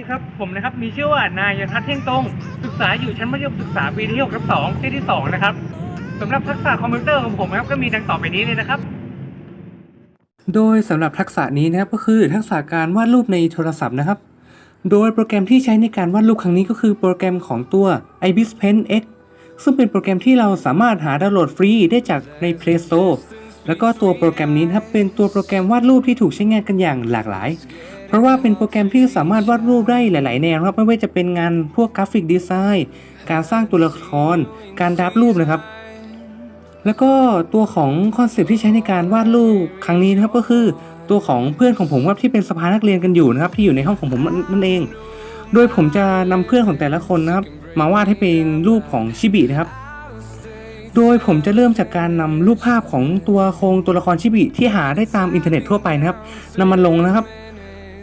นี่ครับผมนะครับมีชื่อว่านายยทัศน์เท่งตรงศึกษาอยู่ชั้นมัธยมศึกษาปีที่6ทับ2ที่ที่ 2 นะครับสำหรับทักษะคอมพิวเตอร์ของผมนะครับก็มีดังต่อไปนี้เลยนะครับ โดยสำหรับทักษะนี้นะครับก็คือทักษะการวาดรูปในโทรศัพท์นะครับ โดยโปรแกรมที่ใช้ในการวาดรูปครั้งนี้ก็คือโปรแกรมของตัว Ibis Pen X ซึ่งเป็นโปรแกรมที่เราสามารถหาดาวน์โหลดฟรีได้จากใน Play Store แล้วก็ตัวโปรแกรมนี้นะครับเป็นตัวโปรแกรมวาดรูปที่ถูกใช้งานกันอย่างหลากหลาย เพราะว่าเป็นโปรแกรมที่สามารถวาดรูปได้หลาย ๆ แนวครับไม่ว่าจะเป็นงานพวกกราฟิกดีไซน์การสร้างตัวละคร การดับรูปนะครับแล้วก็ตัวของคอนเซปต์ที่ใช้ในการวาดรูปครั้งนี้นะครับก็คือตัวของเพื่อนของผมครับที่เป็นสภานักเรียนกันอยู่นะครับ ที่อยู่ในห้องของผมนั่นเอง โดยผมจะนำเพื่อนของแต่ละคนนะครับ มาวาดให้เป็นรูปของชิบินะครับ โดยผมจะเริ่มจากการนำรูปภาพของตัวโครงตัวละครชิบิที่หาได้ตามอินเทอร์เน็ตทั่วไปนะครับนำมาลงนะครับ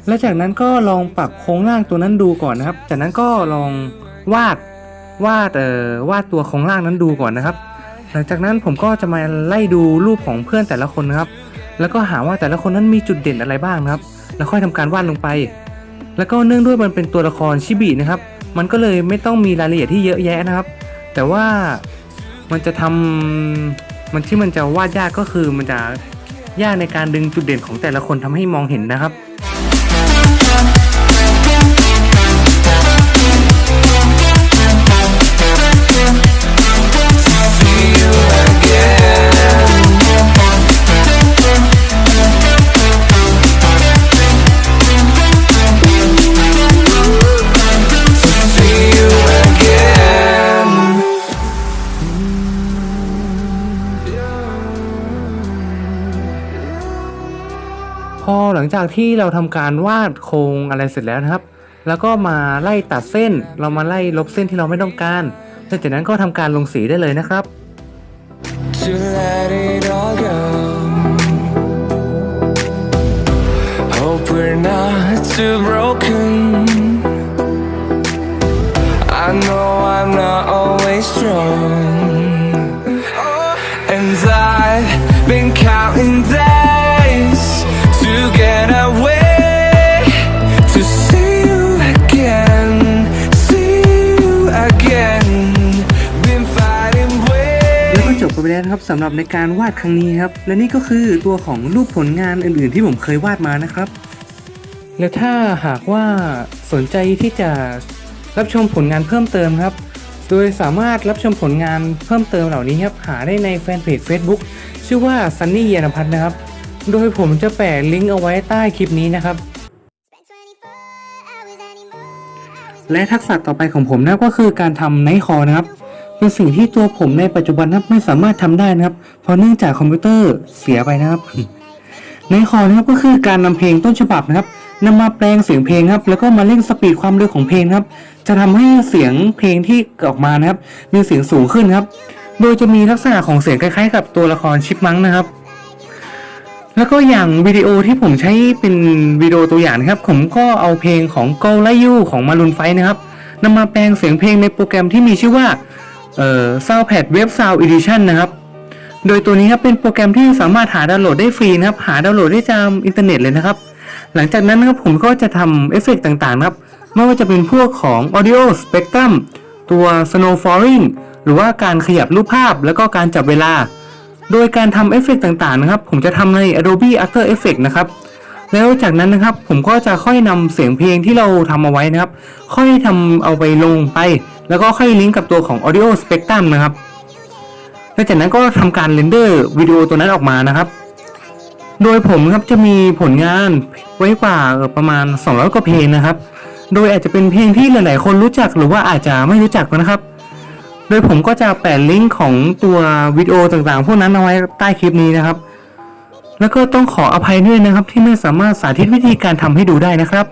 และจากนั้นก็ลองปรับโครงร่างตัวนั้นดูก่อนนะครับ จากนั้นก็ลองวาดวาดเอ่อวาดตัวโครงร่างนั้นดูก่อนนะครับ หลังจากนั้นผมก็จะมาไล่ดูรูปของเพื่อนแต่ละคนนะครับ แล้วก็หาว่าแต่ละคนนั้นมีจุดเด่นอะไรบ้างนะครับ แล้วค่อยทำการวาดลงไป แล้วก็เนื่องด้วยมันเป็นตัวละครชิบินะครับ มันก็เลยไม่ต้องมีรายละเอียดที่เยอะแยะนะครับ แต่ว่า มันจะทำมันที่มันจะวาดยากก็คือมันจะยากในการดึงจุดเด่นของแต่ละคนทำให้มองเห็นนะครับ อหลังจากที่เราทำการวาดโครงอะไรเสร็จแล้วนะครับ แล้วก็มาไล่ตัดเส้น เรามาไล่ลบเส้นที่เราไม่ต้องการหลังจากนั้นก็ทำการลงสีได้เลยนะครับ To let it all go. Hope we're not too broken. I know I'm not always strong. ก็ ways. จบไปแล้วนะครับสำหรับในการวาดครั้งนี้ครับ และนี่ก็คือตัวของรูปผลงานอื่นๆ ที่ผมเคยวาดมานะครับ และถ้าหากว่าสนใจที่จะรับชมผลงานเพิ่มเติมครับ โดยสามารถรับชมผลงานเพิ่มเติมเหล่านี้ครับหาได้ในแฟนเพจ Facebook ชื่อว่า Sunny เยนพัฒน์นะครับ โดยผมจะแปะลิงก์เอาไว้ใต้คลิปนี้นะครับและทักษะต่อไปของผมนะครับก็คือการทำไนท์คอนะครับ เป็นสิ่งที่ตัวผมในปัจจุบันนะครับไม่สามารถทำได้นะครับ เพราะเนื่องจากคอมพิวเตอร์เสียไปนะครับไนคอนะครับก็คือการนำเพลงต้นฉบับนะครับนำมาแปลงเสียงเพลงครับ แล้วก็มาเร่งสปีดความเร็วของเพลงครับ จะทำให้เสียงเพลงที่ออกมานะครับ มีเสียงสูงขึ้นครับ โดยจะมีลักษณะของเสียงคล้ายๆ กับตัวละครชิปมังนะครับ แล้วก็อย่างวิดีโอที่ผมใช้เป็นวิดีโอตัวอย่างนะครับ ผมก็เอาเพลงของ Go l i You ของ Maroon 5นะครับนำมาแปลงเสียงเพลงในโปรแกรมที่มีชื่อว่า เอ่อ Soundpad Web Sound Edition นะครับ โดยตัวนี้ครับเป็นโปรแกรมที่สามารถหาดาวน์โหลดได้ฟรีนะครับ หาดาวน์โหลดได้จากอินเทอร์เน็ตเลยนะครับ หลังจากนั้นนะครับผมก็จะทำเอฟเฟกต์ต่างๆ ครับ ไม่ว่าจะเป็นพวกของ Audio Spectrum ตัว Snow Falling หรือว่าการขยับรูปภาพแล้วก็การจับเวลา โดยการทำเอฟเฟกต์ต่างๆ นะครับ ผมจะทำใน Adobe After Effects นะครับแล้วจากนั้นนะครับผมก็จะค่อยนำเสียงเพลงที่เราทำเอาไว้นะครับ ค่อยทำเอาไปลงไป แล้วก็ค่อยลิงก์กับตัวของ Audio Spectrum นะครับและจากนั้นก็ทำการเรนเดอร์วิดีโอตัวนั้นออกมานะครับ โดยผมครับจะมีผลงานไว้กว่าประมาณ 200 กว่าเพลงนะครับ โดยอาจจะเป็นเพลงที่หลาย ๆ คนรู้จักหรือว่าอาจจะไม่รู้จักนะครับ โดยผมก็จะแปะลิงก์ของตัววิดีโอต่างๆ พวกนั้นเอาไว้ใต้คลิปนี้นะครับ แล้วก็ต้องขออภัยด้วยนะครับที่ไม่สามารถสาธิตวิธีการทำให้ดูได้นะครับ